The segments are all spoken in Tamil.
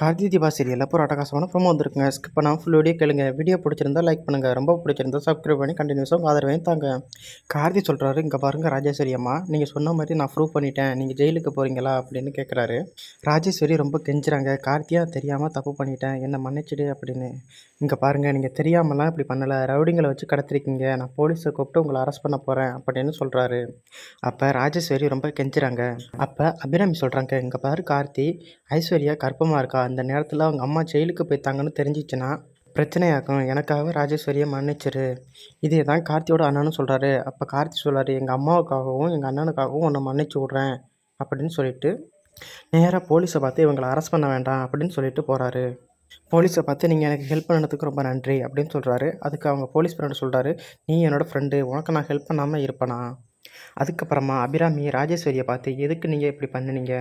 கார்த்தி தீபா சீரியலில் ஒரு அட்டகாசமான ப்ரோமோ வந்துருக்குங்க. ஸ்கிப் பண்ணாமல் ஃபுல் வீடியோ கேளுங்க. வீடியோ பிடிச்சிருந்தா லைக் பண்ணுங்கள் ரொம்ப பிடிச்சிருந்தா சப்ஸ்கிரைப் பண்ணி கண்டினியூஸாக உங்கள் ஆதரவையும் தாங்க. கார்த்தி சொல்கிறாரு இங்கே பாருங்கள் ராஜேஸ்வரி அம்மா. நீங்கள் சொன்ன மாதிரி நான் ப்ரூவ் பண்ணிட்டேன். நீங்கள் ஜெயிலுக்கு போகிறீங்களா அப்படின்னு கேட்குறாரு ராஜேஸ்வரி ரொம்ப கெஞ்சுறாங்க. கார்த்தியாக தெரியாமல் தப்பு பண்ணிட்டேன். என்னை மன்னிச்சிடு அப்படின்னு. இங்கே பாருங்கள் நீங்கள் தெரியாமலாம் இப்படி பண்ணலை. ரவுடிங்களை வச்சு கடத்திருக்கீங்க. நான் போலீஸை கூப்பிட்டு உங்களை அரெஸ்ட் பண்ண போகிறேன் அப்படின்னு சொல்கிறாரு அப்போ ராஜேஸ்வரி ரொம்ப கெஞ்சுறாங்க. அப்போ அபிராமி சொல்கிறாங்க இங்கே பாரு கார்த்தி. ஐஸ்வர்யா கர்ப்பமாக இருக்கா? அந்த நேரத்தில் அவங்க அம்மா ஜெயிலுக்கு போய்த்தாங்கன்னு தெரிஞ்சிச்சுன்னா பிரச்சனையாக்கும் எனக்காக ராஜேஸ்வரியை மன்னிச்சிரு. இதே தான் கார்த்தியோட அண்ணனும் சொல்கிறாரு அப்போ கார்த்தி சொல்கிறாரு எங்கள் அம்மாவுக்காகவும் எங்கள் அண்ணனுக்காகவும் உன்னை மன்னிச்சு விட்றேன் அப்படின்னு சொல்லிட்டு நேராக போலீஸை பார்த்து இவங்களை அரெஸ்ட் பண்ண வேண்டாம் அப்படின்னு சொல்லிட்டு போகிறாரு போலீஸை பார்த்து நீங்கள் எனக்கு ஹெல்ப் பண்ணதுக்கு ரொம்ப நன்றி அப்படின்னு சொல்கிறாரு அதுக்கு அவங்க போலீஸ் ஃப்ரெண்டு சொல்கிறாரு நீ என்னோடய ஃப்ரெண்டு உனக்கு நான் ஹெல்ப் பண்ணாமல் இருப்பேனா? அதுக்கப்புறமா அபிராமி ராஜேஸ்வரியை பார்த்து எதுக்கு நீங்கள் இப்படி பண்ணுனீங்க?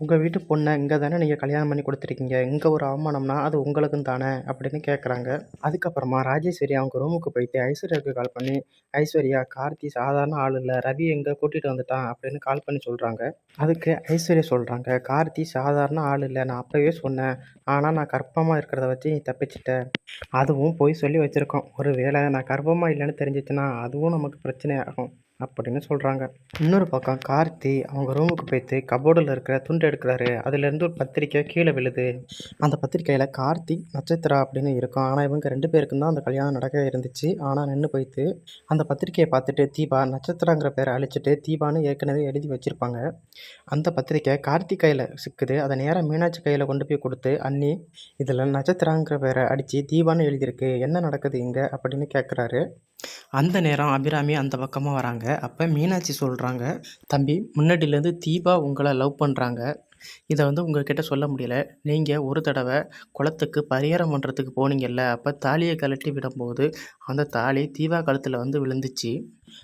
உங்கள் வீட்டு பொண்ணை இங்கே தானே நீங்கள் கல்யாணம் பண்ணி கொடுத்துருக்கீங்க? இங்கே ஒரு அவமானம்னா அது உங்களுக்கும் தானே? அப்படின்னு கேட்குறாங்க அதுக்கப்புறமா ராஜேஸ்வரி அவங்க ரூமுக்கு போயிட்டு ஐஸ்வர்யாவுக்கு கால் பண்ணி ஐஸ்வர்யா கார்த்தி சாதாரண ஆள் இல்லை. ரவி எங்கே கூட்டிகிட்டு வந்துட்டான்? அப்படின்னு கால் பண்ணி சொல்கிறாங்க அதுக்கு ஐஸ்வர்யா சொல்கிறாங்க கார்த்தி சாதாரண ஆள் இல்லை. நான் அப்போவே சொன்னேன். ஆனால் நான் கர்ப்பமாக இருக்கிறத வச்சு நீ தப்பிச்சிட்ட. அதுவும் போய் சொல்லி வச்சுருக்கோம். ஒரு வேளை நான் கர்ப்பமாக இல்லைன்னு தெரிஞ்சிச்சுன்னா அதுவும் நமக்கு பிரச்சனை ஆகும் அப்படின்னு சொல்கிறாங்க இன்னொரு பக்கம் கார்த்தி அவங்க ரூமுக்கு போய்த்து கபோர்டில் இருக்கிற துண்டு எடுக்கிறாரு. அதுலேருந்து ஒரு பத்திரிக்கை கீழே விழுது. அந்த பத்திரிக்கையில் கார்த்தி நட்சத்திரா அப்படின்னு இருக்கும். ஆனால் இவங்க ரெண்டு பேருக்கும் தான் அந்த கல்யாணம் நடக்க இருந்துச்சு. ஆனால் நின்று போய்த்து அந்த பத்திரிக்கையை பார்த்துட்டு தீபா நட்சத்திரங்கிற பேரை அழிச்சிட்டு தீபான்னு ஏற்கனவே எழுதி வச்சுருப்பாங்க. அந்த பத்திரிக்கை கார்த்தி கையில் சிக்குது. அதை நேராக மீனாட்சி கையில் கொண்டு போய் கொடுத்து அண்ணி இதில் நட்சத்திரங்கிற பேரை அடித்து தீபான்னு எழுதியிருக்கு. என்ன நடக்குது இங்கே? அப்படின்னு கேட்குறாரு அந்த நேரம் அபிராமி அந்த பக்கமாக வராங்க. அப்போ மீனாட்சி சொல்கிறாங்க தம்பி முன்னாடியிலேருந்து தீபா உங்களை லவ் பண்ணுறாங்க இதை வந்து உங்கள்கிட்ட சொல்ல முடியல. நீங்கள் ஒரு தடவை குளத்துக்கு பரிகாரம் பண்ணுறதுக்கு போனீங்கல்ல அப்போ தாலியை கழட்டி விடும்போது அந்த தாலி தீபா கழுத்தில் வந்து விழுந்துச்சு.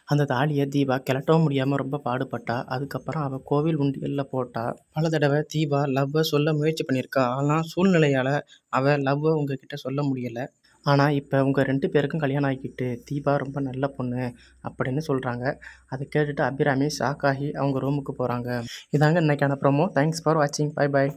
அந்த தாலியை தீபா கிளட்டவும் முடியாமல் ரொம்ப பாடுபட்டா. அதுக்கப்புறம் அவள் கோவில் உண்டிகளில் போட்டா. பல தடவை தீபா லவ்வை சொல்ல முயற்சி பண்ணியிருக்கா. ஆனால் சூழ்நிலையால் அவள் லவ்வை உங்ககிட்ட சொல்ல முடியலை. ஆனால் இப்போ உங்கள் ரெண்டு பேருக்கும் கல்யாணம் ஆகிக்கிட்டு தீபா ரொம்ப நல்ல பொண்ணு அப்படின்னு சொல்கிறாங்க அதை கேட்டுட்டு அபிராமி ஷாக் ஆகி அவங்க ரூமுக்கு போகிறாங்க இதாங்க இன்றைக்கான ப்ரோமோ தேங்க்ஸ் ஃபார் வாட்சிங் பை பாய்